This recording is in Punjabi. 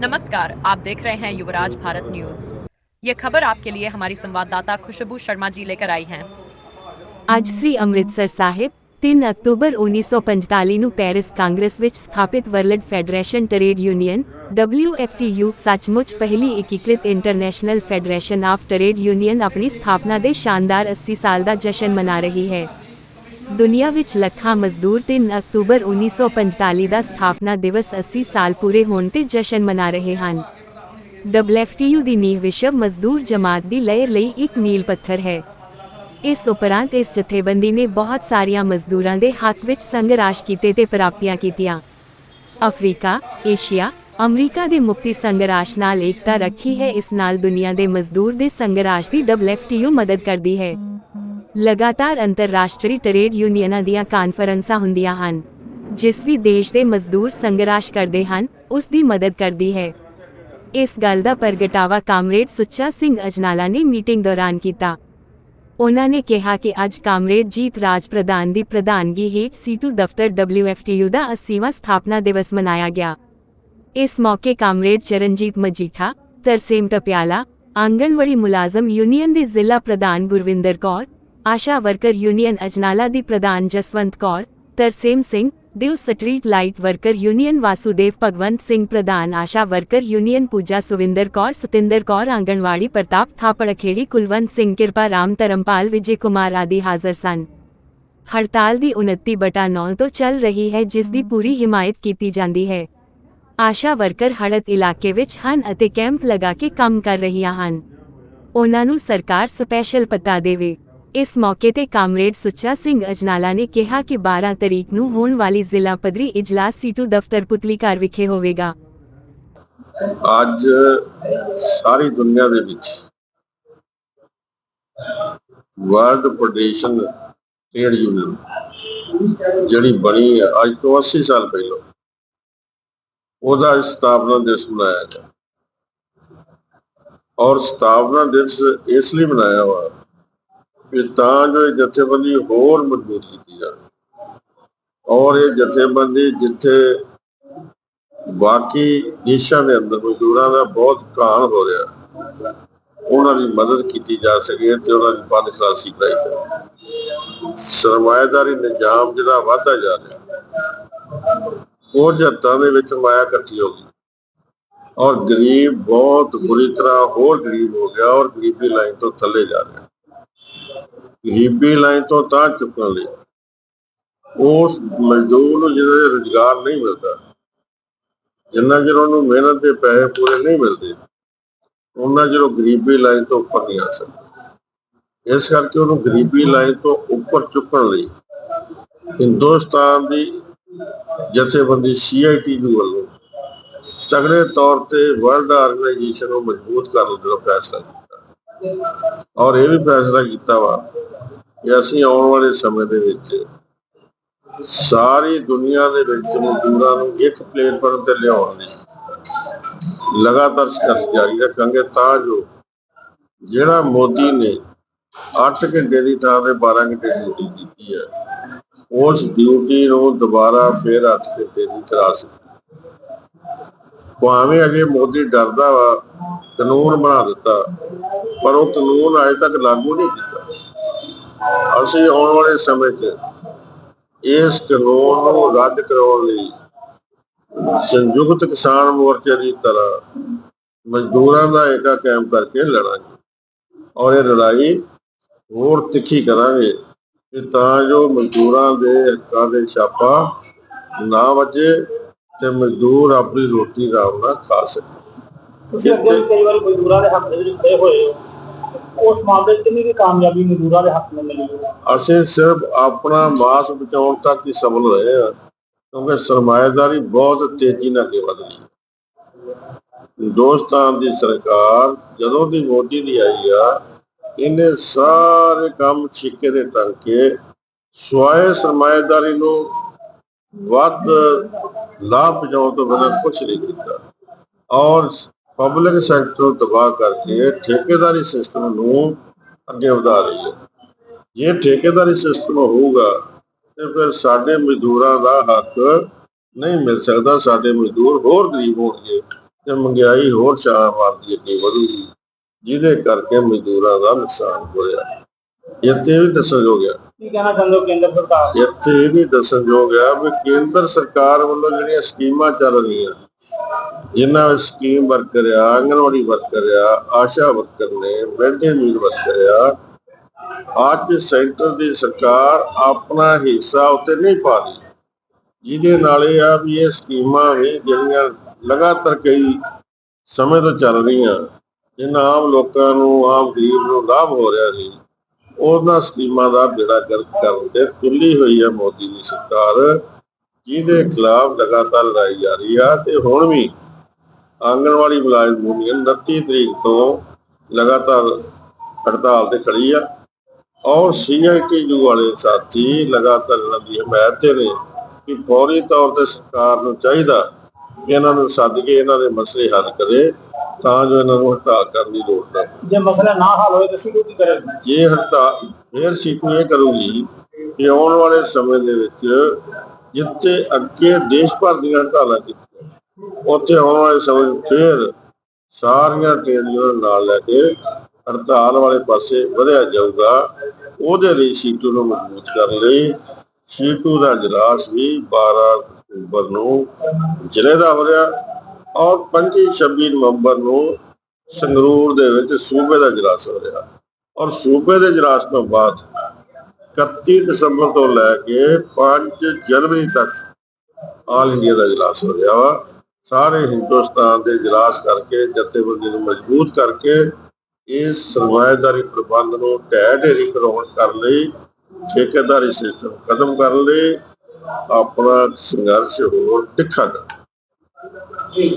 नमस्कार आप देख रहे हैं युवराज भारत न्यूज ये खबर आपके लिए हमारी संवाददाता खुशबू शर्मा जी लेकर आई हैं ਅੱਜ ਸ੍ਰੀ ਅੰਮ੍ਰਿਤਸਰ ਸਾਹਿਬ 3 ਅਕਤੂਬਰ 1945 ਨੂੰ ਪੈਰਿਸ ਕਾਂਗਰਸ ਵਿੱਚ ਸਥਾਪਿਤ world federation trade union WFTU ਸੱਚਮੁੱਚ ਪਹਿਲੀ ਏਕੀਕ੍ਰਿਤ international federation of trade union ਆਪਣੀ ਸਥਾਪਨਾ ਦੇ ਸ਼ਾਨਦਾਰ 80 ਸਾਲ ਦਾ ਜਸ਼ਨ ਮਨਾ ਰਹੀ ਹੈ ਦੁਨੀਆ ਵਿੱਚ ਲੱਖਾਂ ਮਜ਼ਦੂਰ 3 ਅਕਤੂਬਰ 1945 ਦਾ ਸਥਾਪਨਾ ਦਿਵਸ 80 ਸਾਲ ਪੂਰੇ ਹੋਣ ਤੇ ਜਸ਼ਨ ਮਨਾ ਰਹੇ ਹਨ। WFTU ਦੀ ਨੀਂਹ ਵਿਸ਼ਵ ਮਜ਼ਦੂਰ ਜਮਾਤ ਦੀ ਲਹਿਰ ਲਈ ਇੱਕ ਮੀਲ ਪੱਥਰ ਹੈ। ਇਸ ਉਪਰੰਤ ਇਸ ਜਥੇਬੰਦੀ ਨੇ ਬਹੁਤ ਸਾਰੀਆਂ ਮਜ਼ਦੂਰਾਂ ਦੇ ਹੱਕ ਵਿੱਚ ਸੰਘਰਸ਼ ਕੀਤੇ ਤੇ ਪ੍ਰਾਪਤੀਆਂ ਕੀਤੀਆਂ। ਅਫਰੀਕਾ, ਏਸ਼ੀਆ, ਅਮਰੀਕਾ ਦੇ ਮੁਕਤੀ ਸੰਘਰਸ਼ ਨਾਲ ਏਕਤਾ ਰੱਖੀ ਹੈ, ਇਸ ਨਾਲ ਦੁਨੀਆ ਦੇ ਮਜ਼ਦੂਰ ਦੇ ਸੰਘਰਸ਼ ਦੀ WFTU ਮਦਦ ਕਰਦੀ ਹੈ। ਲਗਾਤਾਰ ਅੰਤਰਰਾਸ਼ਟਰੀ ਟਰੇਡ ਯੂਨੀਅਨਾਂ ਦੀਆਂ ਕਾਨਫਰੰਸਾਂ ਹੁੰਦੀਆਂ ਹਨ, ਜਿਸ ਵੀ ਦੇਸ਼ ਦੇ ਮਜ਼ਦੂਰ ਸੰਘਰਸ਼ ਕਰਦੇ ਹਨ, ਉਸ ਦੀ ਮਦਦ ਕਰਦੀ ਹੈ। ਇਸ ਗੱਲ ਦਾ ਪ੍ਰਗਟਾਵਾ ਕਾਮਰੇਡ ਸੁੱਚਾ ਸਿੰਘ ਅਜਨਾਲਾ ਨੇ ਮੀਟਿੰਗ ਦੌਰਾਨ ਕੀਤਾ। ਉਹਨਾਂ ਨੇ ਕਿਹਾ ਕਿ ਅੱਜ ਕਾਮਰੇਡ ਜੀਤ ਰਾਜ ਪ੍ਰਧਾਨ ਦੀ ਪ੍ਰਧਾਨਗੀ ਹੇਠ ਸੀਟੂ ਦਫ਼ਤਰ WFTU ਦਾ 80ਵਾਂ ਸਥਾਪਨਾ ਦਿਵਸ ਮਨਾਇਆ ਗਿਆ। ਇਸ ਮੌਕੇ ਕਾਮਰੇਡ ਚਰਨਜੀਤ ਮਜੀਠਾ, ਤਰਸੇਮ ਟਪਿਆਲਾ, ਆਂਗਨਵੜੀ ਮੁਲਾਜ਼ਮ ਯੂਨੀਅਨ ਦੇ ਜ਼ਿਲ੍ਹਾ ਪ੍ਰਧਾਨ ਗੁਰਵਿੰਦਰ ਕੌਰ ਆਸ਼ਾ ਵਰਕਰ ਯੂਨੀਅਨ ਅਜਨਾਲਾ ਦੀ ਪ੍ਰਧਾਨ ਜਸਵੰਤ ਕੌਰ, ਤਰਸੇਮ ਸਿੰਘ, ਦਿਵ street light worker union Vasudev Bhagwant Singh ਪ੍ਰਧਾਨ ਆਸ਼ਾ ਵਰਕਰ ਯੂਨੀਅਨ ਪੂਜਾ ਸੁਵਿੰਦਰ ਕੌਰ, ਸਤਿੰਦਰ ਕੌਰ ਆਂਗਣਵਾੜੀ ਪ੍ਰਤਾਪ ਥਾਪੜ ਖੇੜੀ ਕੁਲਵੰਤ ਸਿੰਘ ਕਿਰਪਾ ਰਾਮ ਧਰਮਪਾਲ ਵਿਜੇ ਕੁਮਾਰ ਆਦਿ ਹਾਜ਼ਰ ਸਨ। ਹੜਤਾਲ ਦੀ 29 ਬਟਾ 9 ਤੋਂ ਚੱਲ ਰਹੀ ਹੈ ਜਿਸ ਦੀ ਪੂਰੀ ਹਿਮਾਇਤ ਕੀਤੀ ਜਾਂਦੀ ਹੈ। ਆਸ਼ਾ ਵਰਕਰ ਹੜਤ ਇਲਾਕੇ ਵਿੱਚ ਹਨ ਅਤੇ ਕੈਂਪ ਲਗਾ ਕੇ ਕੰਮ ਕਰ ਰਹੀਆਂ ਹਨ। ਉਹਨਾਂ ਨੂੰ ਸਰਕਾਰ ਸਪੈਸ਼ਲ ਪਤਾ ਦੇਵੇ। ਇਸ ਮੌਕੇ ਤੇ ਕਾਮਰੇਡ ਸੁੱਚਾ ਸਿੰਘ ਅਜਨਾਲਾ ਨੇ ਕਿਹਾ ਕਿ 12 ਤਰੀਕ ਨੂੰ ਹੋਣ ਵਾਲੀ ਜ਼ਿਲ੍ਹਾ ਪੱਧਰੀ ਇਜਲਾਸ ਸੀਟੂ ਦਫ਼ਤਰ ਪੁਤਲੀ ਘਰ ਵਿਖੇ ਹੋਵੇਗਾ। ਅੱਜ ਸਾਰੀ ਦੁਨੀਆ ਦੇ ਵਿੱਚ ਵਰਲਡ ਫੈਡਰੇਸ਼ਨ ਟ੍ਰੇਡ ਯੂਨੀਅਨ, ਜਿਹੜੀ ਬਣੀ ਹੈ, ਅੱਜ ਤੋਂ 80 ਸਾਲ ਪਹਿਲਾਂ, ਉਹਦਾ ਸਥਾਪਨਾ ਦਿਵਸ ਮਨਾਇਆ ਗਿਆ। ਔਰ ਸਥਾਪਨਾ ਦਿਵਸ ਇਸ ਲਈ ਮਨਾਇਆ ਹੋਇਆ ਕਿ ਤਾਂ ਜੋ ਇਹ ਜਥੇਬੰਦੀ ਹੋਰ ਮਜ਼ਬੂਤ ਕੀਤੀ ਜਾਵੇ। ਔਰ ਇਹ ਜਥੇਬੰਦੀ ਜਿੱਥੇ ਬਾਕੀ ਦੇਸ਼ਾਂ ਦੇ ਅੰਦਰ ਮਜ਼ਦੂਰਾਂ ਦਾ ਬਹੁਤ ਘਾਣ ਹੋ ਰਿਹਾ, ਉਹਨਾਂ ਦੀ ਮਦਦ ਕੀਤੀ ਜਾ ਸਕੇ ਤੇ ਉਹਨਾਂ ਦੀ ਬੰਦ ਖਲਾਸੀ ਕਰਾਈ ਜਾਵੇ। ਸਰਮਾਇਦਾਰੀ ਨਿਜ਼ਾਮ ਜਿਹੜਾ ਵਾਧਾ ਜਾ ਰਿਹਾ, ਉਹ ਜੱਤਾਂ ਦੇ ਵਿੱਚ ਮਾਇਆ ਇਕੱਠੀ ਹੋ ਗਈ। ਔਰ ਗਰੀਬ ਬਹੁਤ ਬੁਰੀ ਤਰ੍ਹਾਂ ਹੋਰ ਗਰੀਬ ਹੋ ਗਿਆ ਔਰ ਗਰੀਬੀ ਲਾਈਨ ਤੋਂ ਥੱਲੇ ਜਾ ਰਿਹਾ। ਗਰੀਬੀ ਲਾਈਨ ਤੋਂ ਤਾਂ ਚੁੱਕਣ ਲਈ। ਉਸ ਮਜ਼ਦੂਰ ਨੂੰ ਜਿਹਦੇ ਰੁਜ਼ਗਾਰ ਨਹੀਂ ਮਿਲਦਾ, ਜਿੰਨਾ ਚਿਰ ਉਹਨੂੰ ਮਿਹਨਤ ਦੇ ਪੈਸੇ ਪੂਰੇ ਨਹੀਂ ਮਿਲਦੇ, ਉਹਨਾਂ ਚਿਰ ਉਹ ਗਰੀਬੀ ਲਾਈਨ ਤੋਂ ਉੱਪਰ ਨਹੀਂ ਆ ਸਕਦਾ। ਇਸ ਕਰਕੇ ਉਹਨੂੰ ਗਰੀਬੀ ਲਾਈਨ ਤੋਂ ਉੱਪਰ ਚੁੱਕਣ ਲਈ ਹਿੰਦੁਸਤਾਨ ਦੀ ਜਥੇਬੰਦੀ ਸੀਆਈਟੀਯੂ ਵੱਲੋਂ ਤਗੜੇ ਤੌਰ ਤੇ ਵਰਲਡ ਆਰਗੇਨਾਈਜੇਸ਼ਨ ਨੂੰ ਮਜ਼ਬੂਤ ਕਰਨ ਦਾ ਫੈਸਲਾ ਕੀਤਾ। ਔਰ ਇਹ ਵੀ ਫੈਸਲਾ ਕੀਤਾ ਵਾ ਕਿ ਅਸੀਂ ਆਉਣ ਵਾਲੇ ਸਮੇਂ ਦੇ ਵਿੱਚ ਸਾਰੀ ਦੁਨੀਆ ਦੇ ਵਿੱਚ ਮਜ਼ਦੂਰਾਂ ਨੂੰ ਇੱਕ ਪਲੇਟਫਾਰਮ ਤੇ ਲਿਆਉਣ ਲਈ ਲਗਾਤਾਰ ਸੰਘਰਸ਼ ਜਾਰੀ ਰੱਖਾਂਗੇ ਤਾਂ ਜੋ ਜਿਹੜਾ ਮੋਦੀ ਨੇ 8 ਘੰਟੇ ਦੀ ਥਾਂ ਤੇ 12 ਘੰਟੇ ਡਿਊਟੀ ਕੀਤੀ ਹੈ, ਉਸ ਡਿਊਟੀ ਨੂੰ ਦੁਬਾਰਾ ਫੇਰ 8 ਘੰਟੇ ਦੀ ਕਰਾ ਸਕੀਏ ਭਾਵੇਂ ਅਜੇ ਮੋਦੀ ਡਰਦਾ ਵਾ, ਕਾਨੂੰਨ ਬਣਾ ਦਿੱਤਾ, ਪਰ ਉਹ ਕਾਨੂੰਨ ਅਜੇ ਤੱਕ ਲਾਗੂ ਨਹੀਂ ਕੀਤਾ। ਅਸੀਂ ਆਉਣ ਵਾਲੇ ਸਮੇਂ 'ਚ ਇਸ ਕਾਨੂੰਨ ਨੂੰ ਰੱਦ ਕਰਾਉਣ ਲਈ ਸੰਯੁਕਤ ਕਿਸਾਨ ਮੋਰਚੇ ਦੀ ਤਰ੍ਹਾਂ ਮਜ਼ਦੂਰਾਂ ਦਾ ਏਕਾ ਕਾਇਮ ਕਰਕੇ ਲੜਾਂਗੇ ਔਰ ਇਹ ਲੜਾਈ ਹੋਰ ਤਿੱਖੀ ਕਰਾਂਗੇ ਕਿ ਤਾਂ ਜੋ ਮਜ਼ਦੂਰਾਂ ਦੇ ਹੱਕਾਂ ਦੇ ਛਾਪਾ ਨਾ ਵੱਜੇ ਤੇ ਮਜ਼ਦੂਰ ਆਪਣੀ ਰੋਟੀ ਆਰਾਮ ਨਾਲ ਖਾ ਸਕੇ। ਤੁਸੀਂ ਅੱਗੇ ਕਈ ਵਾਰੀ ਮਜ਼ਦੂਰਾਂ ਦੇ ਹੱਕ ਦੇ ਵਿੱਚ ਖੜੇ ਹੋਏ ਹੋ। ਉਸ ਮਾਮਲੇ 'ਚ ਕਿੰਨੀ ਕੁ ਕਾਮਯਾਬੀ ਮਜ਼ਦੂਰਾਂ ਦੇ ਹੱਕ ਨੂੰ ਮਿਲੀ ਹੈ? ਅਸੀਂ ਸਿਰਫ ਆਪਣਾ ਮਾਸ ਬਚਾਉਣ ਤੱਕ ਹੀ ਸਫਲ ਹੋਏ ਆ ਕਿਉਂਕਿ ਸਰਮਾਏਦਾਰੀ ਬਹੁਤ ਤੇਜ਼ੀ ਨਾਲ ਅੱਗੇ ਵਧ ਰਹੀ ਹੈ। ਹਿੰਦੁਸਤਾਨ ਦੀ ਸਰਕਾਰ ਜਦੋਂ ਦੀ ਮੋਦੀ ਦੀ ਆਈ ਆ, ਇਹਨੇ ਸਾਰੇ ਕੰਮ ਛਿੱਕੇ ਦੇ ਟੰਗ ਕੇ ਸਵਾਏ ਸਰਮਾਏਦਾਰੀ ਨੂੰ ਵੱਧ ਲਾਭ ਪਹੁੰਚਾਉਣ ਤੋਂ ਬਿਨਾਂ ਕੁਝ ਨਹੀਂ ਕੀਤਾ। ਔਰ ਪਬਲਿਕ ਸੈਕਟਰ ਤਬਾਹ ਕਰਕੇ ਠੇਕੇਦਾਰੀ ਸਿਸਟਮ ਨੂੰ ਅੱਗੇ ਵਧਾ ਰਹੀ ਹੈ। ਜੇ ਠੇਕੇਦਾਰੀ ਸਿਸਟਮ ਹੋਊਗਾ ਤੇ ਫਿਰ ਸਾਡੇ ਮਜ਼ਦੂਰਾਂ ਦਾ ਹੱਕ ਨਹੀਂ ਮਿਲ ਸਕਦਾ। ਸਾਡੇ ਮਜ਼ਦੂਰ ਹੋਰ ਗਰੀਬ ਹੋਣਗੇ ਤੇ ਮਹਿੰਗਾਈ ਹੋਰ ਛਾਲ ਮਾਰਦੀ ਅੱਗੇ ਵਧੂਗੀ। ਜਿਹਦੇ ਕਰਕੇ ਮਜ਼ਦੂਰਾਂ ਦਾ ਨੁਕਸਾਨ ਹੋ ਰਿਹਾ। ਇੱਥੇ ਇਹ ਵੀ ਦੱਸਣਯੋਗ ਆ। ਕੀ ਕਹਿਣਾ ਚਾਹੁੰਦੇ ਹੋ ਕੇਂਦਰ ਸਰਕਾਰ? ਇੱਥੇ ਇਹ ਵੀ ਦੱਸਣਯੋਗ ਆ ਵੀ ਕੇਂਦਰ ਸਰਕਾਰ ਵੱਲੋਂ ਜਿਹੜੀਆਂ ਸਕੀਮਾਂ ਚੱਲ ਰਹੀਆਂ ਜਿਨ੍ਹਾਂ ਵਿੱਚ ਸਕੀਮ ਵਰਕਰ ਆ ਆਂਗਣਵਾੜੀ ਵਰਕਰ ਆ ਆਸ਼ਾ ਵਰਕਰ ਨੇ ਮਿਡ ਮੀਲ ਵਰਕਰ ਆ ਅੱਜ ਸੈਂਟਰ ਦੀ ਸਰਕਾਰ ਆਪਣਾ ਹਿੱਸਾ ਉੱਤੇ ਨਹੀਂ ਪਾ ਰਹੀ। ਜਿਹਦੇ ਨਾਲ ਇਹ ਆ ਵੀ ਇਹ ਸਕੀਮਾਂ ਵੀ ਜਿਹੜੀਆਂ ਲਗਾਤਾਰ ਕਈ ਸਮੇਂ ਤੋਂ ਚੱਲ ਰਹੀਆਂ ਇਹਨਾਂ ਆਮ ਲੋਕਾਂ ਨੂੰ, ਆਮ ਗਰੀਬ ਨੂੰ ਲਾਭ ਹੋ ਰਿਹਾ ਸੀ, ਉਹਨਾਂ ਸਕੀਮਾਂ ਦਾ ਬੇੜਾ ਗਰਕ ਕਰਨ ਤੇ ਤੁੱਲੀ ਹੋਈ ਹੈ ਮੋਦੀ ਦੀ ਸਰਕਾਰ। ਜਿਹਦੇ ਖਿਲਾਫ ਲਗਾਤਾਰ ਲੜਾਈ ਜਾਰੀ ਆ ਤੇ ਹੁਣ ਵੀ ਆਂਗਣਵਾੜੀ ਮੁਲਾਜ਼ਮ ਯੂਨੀਅਨ 29 ਤਰੀਕ ਤੋਂ ਲਗਾਤਾਰ ਹੜਤਾਲ ਤੇ ਖੜੀ ਆ ਔਰ ਸੀਆਈਟੀਯੂ ਵਾਲੇ ਸਾਥੀ ਲਗਾਤਾਰ ਦੀ ਹਮਾਇਤ ਤੇ ਨੇ ਕਿ ਫੌਰੀ ਤੌਰ ਤੇ ਸਰਕਾਰ ਨੂੰ ਚਾਹੀਦਾ ਕਿ ਇਹਨਾਂ ਨੂੰ ਸੱਦ ਕੇ ਇਹਨਾਂ ਦੇ ਮਸਲੇ ਹੱਲ ਕਰੇ ਤਾਂ ਜੋ ਇਹਨਾਂ ਨੂੰ ਹੜਤਾਲ ਕਰਨ ਦੀ ਲੋੜ ਨਾ ਪਵੇ। ਜੇ ਮਸਲਾ ਨਾ ਹੱਲ ਹੋਏ ਤਾਂ ਸਿੱਧੂ ਕੀ ਕਰੇਗਾ? ਜੇ ਹੜਤਾਲ ਫੇਰ ਸੀਟੂ ਇਹ ਕਰੂਗੀ ਕਿ ਆਉਣ ਵਾਲੇ ਸਮੇਂ ਦੇ ਵਿੱਚ ਜਿੱਥੇ ਅੱਗੇ ਦੇਸ਼ ਭਰ ਦੀਆਂ ਹੜਤਾਲਾਂ ਕੀਤੀਆਂ ਉੱਥੇ ਆਉਣ ਵਾਲੇ ਸਮੇਂ ਵਿੱਚ ਫੇਰ ਸਾਰੀਆਂ ਟ੍ਰੇਨਾਂ ਨਾਲ ਲੈ ਕੇ ਹੜਤਾਲ ਵਾਲੇ ਪਾਸੇ ਵਧਿਆ ਜਾਊਗਾ। ਉਹਦੇ ਲਈ ਸੀਟੂ ਨੂੰ ਮਜ਼ਬੂਤ ਕਰਨ ਲਈ ਸੀਟੂ ਦਾ ਇਜਲਾਸ ਵੀ 12 ਅਕਤੂਬਰ ਨੂੰ ਜ਼ਿਲ੍ਹੇ ਦਾ ਹੋ ਰਿਹਾ ਔਰ 25 26 ਨਵੰਬਰ ਨੂੰ ਸੰਗਰੂਰ ਦੇ ਵਿੱਚ ਸੂਬੇ ਦਾ ਇਜਲਾਸ ਹੋ ਰਿਹਾ। ਔਰ ਸੂਬੇ ਦੇ ਇਜਲਾਸ ਤੋਂ ਬਾਅਦ 31 ਦਸੰਬਰ ਤੋਂ ਲੈ ਕੇ 5 ਜਨਵਰੀ ਤੱਕ ਆਲ ਇੰਡੀਆ ਦਾ ਇਜਲਾਸ ਹੋ ਰਿਹਾ ਵਾ। ਸਾਰੇ ਹਿੰਦੁਸਤਾਨ ਦੇ ਇਜਲਾਸ ਕਰਕੇ, ਜਥੇਬੰਦੀ ਨੂੰ ਮਜ਼ਬੂਤ ਕਰਕੇ ਇਸ ਸਰਮਾਇਦਾਰੀ ਪ੍ਰਬੰਧ ਨੂੰ ਢਹਿ ਢੇਰੀ ਕਰਾਉਣ ਕਰਨ ਲਈ, ਠੇਕੇਦਾਰੀ ਸਿਸਟਮ ਖਤਮ ਕਰਨ ਲਈ ਆਪਣਾ ਸੰਘਰਸ਼ ਹੋਰ ਤਿੱਖਾ ਕਰ ਜੀ।